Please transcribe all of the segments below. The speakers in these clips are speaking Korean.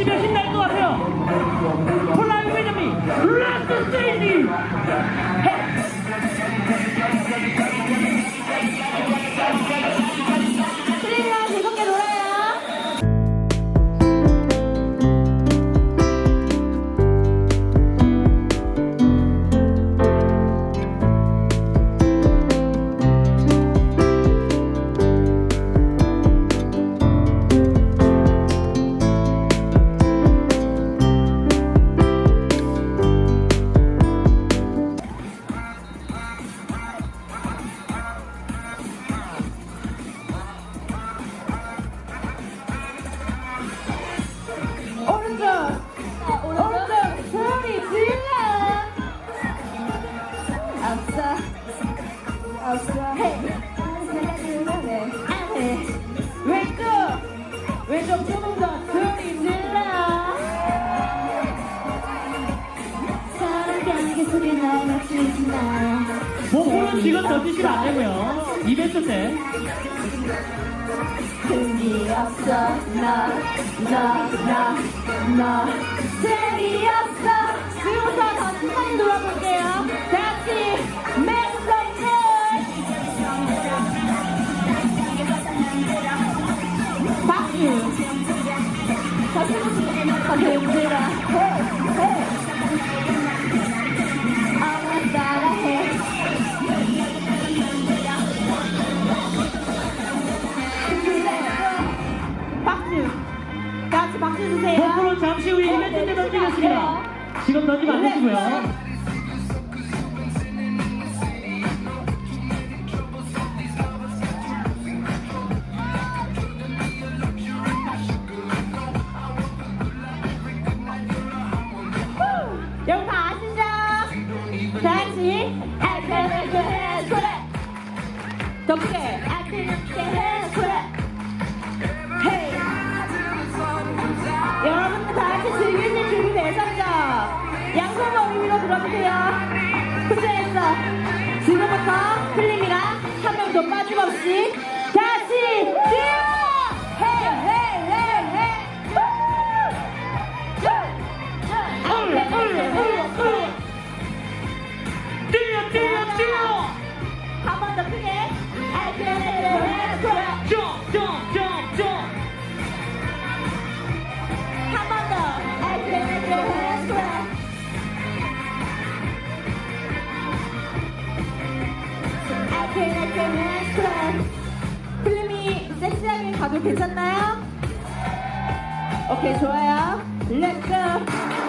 외치면 신날 것 같아요. 폴라이 베냐민, 라스트 스테이지! 왼쪽, 왼쪽 조금 더 소리 질러. 사랑 향기 속에 날 맞추지 마. 목포는 지금 던지시면 안 되고요. 이벤트 때. 재미없어 나나나나 재미없어 박수 주세요 목포는 잠시 후에 이벤트 때 던지겠습니다. 지금 던지면 안 되시고요. 다 같이 I can make your hands clap 더 크게. I can make your hands clap Hey 여러분들 다 같이 즐기실 준비 되셨죠? 양손 머리 위로 들어주세요. 후전했어 지금부터 클림이랑 한 명도 빠짐없이 다시 뛰어 Hands clap. 필름이 섹시하게 가도 괜찮나요? 오케이 좋아요. Go. One,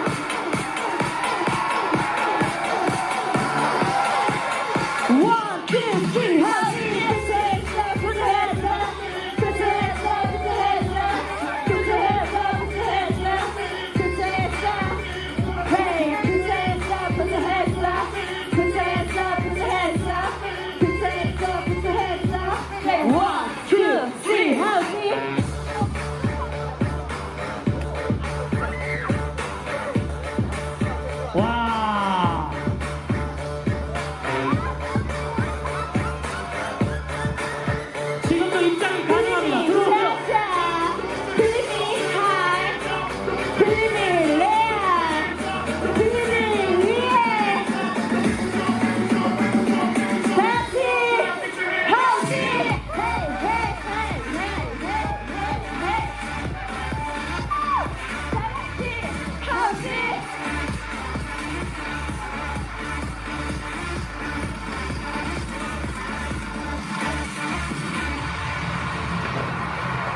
Wow.